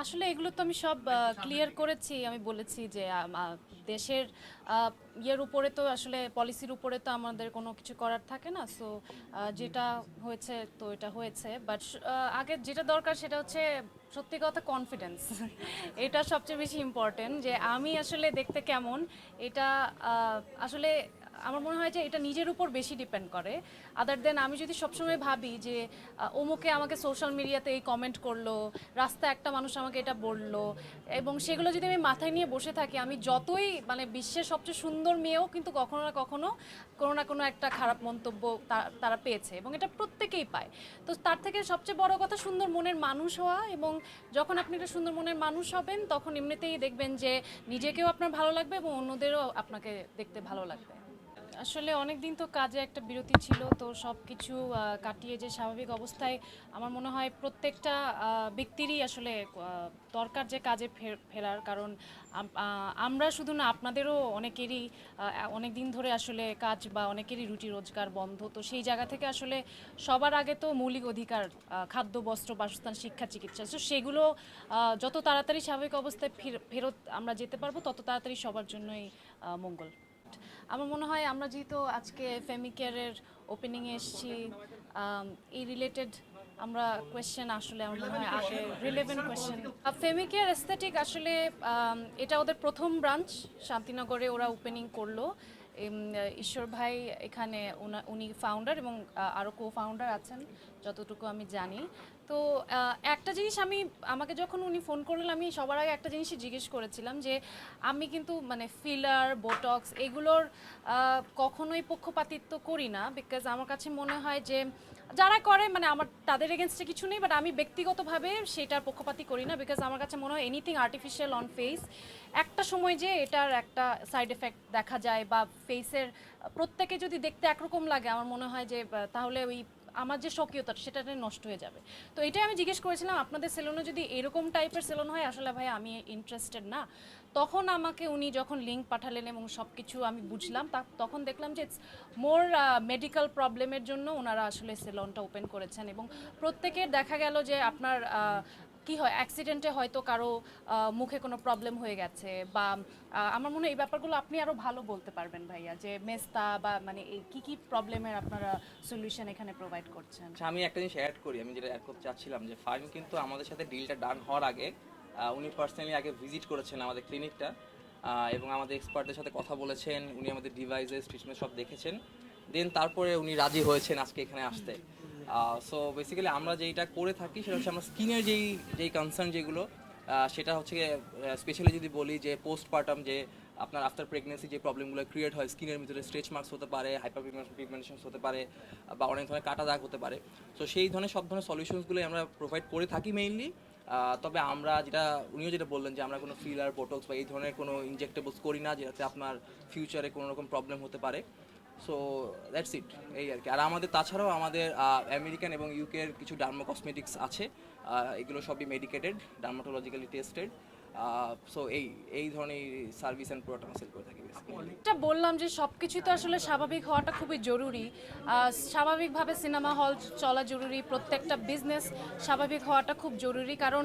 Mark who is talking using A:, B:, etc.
A: আসলে এগুলো তো আমি সব ক্লিয়ার করেছি। আমি বলেছি যে দেশের ইয়ের উপরে তো আসলে পলিসির উপরে তো আমাদের কোনো কিছু করার থাকে না। সো যেটা হয়েছে তো এটা হয়েছে। বাট আগে যেটা দরকার সেটা হচ্ছে সত্যি কথা কনফিডেন্স এটা সবচেয়ে বেশি ইম্পর্টেন্ট যে, আমি আসলে দেখতে কেমন, এটা আসলে আমার মনে হয় যে এটা নিজের উপর বেশি ডিপেন্ড করে। আদার দেন আমি যদি সবসময় ভাবি যে অমুকে আমাকে সোশ্যাল মিডিয়াতে এই কমেন্ট করল রাস্তা একটা মানুষ আমাকে এটা বলল এবং সেগুলো যদি আমি মাথায় নিয়ে বসে থাকি আমি যতই মানে বিশ্বের সবচেয়ে সুন্দর মেয়েও কিন্তু কখনো না কখনো কোনো না কোনো একটা খারাপ মন্তব্য তারা পেয়েছে এবং এটা প্রত্যেকেই পায়। তো তার থেকে সবচেয়ে বড় কথা সুন্দর মনের মানুষ হওয়া এবং যখন আপনি একটা সুন্দর মনের মানুষ হবেন তখন এমনিতেই দেখবেন যে নিজেকেও আপনার ভালো লাগবে এবং অন্যদেরও আপনাকে দেখতে ভালো লাগবে। আসলে অনেক দিন তো কাজে একটা বিরতি ছিল তো সব কিছু কাটিয়ে যে স্বাভাবিক অবস্থায় আমার মনে হয় প্রত্যেকটা ব্যক্তিরই আসলে দরকার যে কাজে ফের- ফেরার। কারণ আমরা শুধু না আপনাদেরও অনেকেরই অনেক দিন ধরে আসলে কাজ বা অনেকেরই রুটি রোজগার বন্ধ। তো সেই জায়গা থেকে আসলে সবার আগে তো মৌলিক অধিকার খাদ্য বস্ত্র বাসস্থান শিক্ষা চিকিৎসা তো সেগুলো যত তাড়াতাড়ি স্বাভাবিক অবস্থায় ফের- ফেরত আমরা যেতে পারব তত তাড়াতাড়ি সবার জন্যই আহ, মঙ্গল আমার মনে হয় আমরা যেহেতু আজকে ফেমিকেয়ারের ওপেনিংয়ে এসেছি এই রিলেটেড আমরা কোয়েশ্চেন আসলে আমার মনে হয় আগে রিলেভেন্ট কোয়েশ্চেন ফেমিকেয়ার এস্থেটিক আসলে এটা ওদের প্রথম ব্রাঞ্চ শান্তিনগরে ওরা ওপেনিং করল। ঈশ্বর ভাই এখানে উনি ফাউন্ডার এবং আরও কো ফাউন্ডার আছেন, যতটুকু আমি জানি। তো একটা জিনিস আমি, আমাকে যখন উনি ফোন করলেন, আমি সবার আগে একটা জিনিসই জিজ্ঞেস করেছিলাম যে, আমি কিন্তু মানে ফিলার বোটক্স এগুলোর কখনোই পক্ষপাতিত্ব করি না বিকজ আমার কাছে মনে হয় যে, যারা করে মানে আমার, তাদের এগেনস্টে কিছু নেই বাট আমি ব্যক্তিগতভাবে সেটার পক্ষপাতি করি না বিকজ আমার কাছে মনে হয় এনিথিং আর্টিফিশিয়াল অন ফেস একটা সময় যে এটার একটা সাইড এফেক্ট দেখা যায় বা ফেসের প্রত্যেকে যদি দেখতে একরকম লাগে, আমার মনে হয় যে তাহলে ওই আমার যে স্বকীয়তা সেটা নষ্ট হয়ে যাবে। তো এটাই আমি জিজ্ঞেস করেছিলাম, আপনাদের সেলুনে যদি এরকম টাইপের সেলুন হয়, আসলে ভাই আমি ইন্টারেস্টেড না। তখন আমাকে উনি যখন লিঙ্ক পাঠালেন এবং সব কিছু আমি বুঝলাম, তা- তখন দেখলাম যে মোর মেডিকেল প্রবলেমের জন্য ওনারা আসলে সেলনটা ওপেন করেছেন এবং প্রত্যেকের দেখা গেল যে আপনার কি হয় অ্যাক্সিডেন্টে হয়তো কারও মুখে কোনো প্রবলেম হয়ে গেছে বা আমার মনে হয় এই ব্যাপারগুলো আপনি আরও ভালো বলতে পারবেন ভাইয়া যে মেস্তা বা মানে এই কি কি প্রবলেমের আপনারা সলিউশন এখানে প্রোভাইড করছেন?
B: আচ্ছা আমি একটা জিনিস অ্যাড করি। আমি যেটা অ্যাড করতে চাচ্ছিলাম যে ফাইম কিন্তু আমাদের সাথে ডিলটা ডান হওয়ার আগে উনি পার্সোনালি আগে ভিজিট করেছেন আমাদের ক্লিনিকটা এবং আমাদের এক্সপার্টদের সাথে কথা বলেছেন, উনি আমাদের ডিভাইসেস ট্রিটমেন্ট সব দেখেছেন। দেন তারপরে উনি রাজি হয়েছেন আজকে এখানে আসতে। সো বেসিক্যালি আমরা যেইটা করে থাকি সেটা হচ্ছে আমরা স্কিনের যেই যেই কনসার্ন যেগুলো সেটা হচ্ছে স্পেশালি যদি বলি যে পোস্টপার্টাম যে আপনার আফটার প্রেগনেন্সি যে প্রবলেমগুলো ক্রিয়েট হয় স্কিনের ভিতরে স্ট্রেচ মার্কস হতে পারে হাইপার পিগমেন্টেশন হতে পারে, বা অনেক ধরনের কাটা দাগ হতে পারে। তো সেই ধরনের সব ধরনের সলিউশনসগুলোই আমরা প্রোভাইড করে থাকি মেইনলি তবে আমরা যেটা, উনিও যেটা বললেন যে আমরা কোনো ফিলার বোটক্স বা এই ধরনের কোনো ইনজেক্টেবলস করি না, যেটাতে আপনার ফিউচারে কোনো রকম প্রবলেম হতে পারে। সো দ্যাটস ইট এই আর কি। আর আমাদের, তাছাড়াও আমাদের আমেরিকান এবং ইউকের কিছু ডার্মো কসমেটিক্স আছে এগুলো সবই মেডিকেটেড ডার্মাটোলজিক্যালি টেস্টেড সো এই এই ধরনের সার্ভিস অ্যান্ড প্রোডাক্ট আমরা সেল করে থাকি।
A: এটা বললাম যে সব কিছুই তো আসলে স্বাভাবিক হওয়াটা খুবই জরুরি। স্বাভাবিকভাবে সিনেমা হল চলা জরুরি, প্রত্যেকটা বিজনেস স্বাভাবিক হওয়াটা খুব জরুরি। কারণ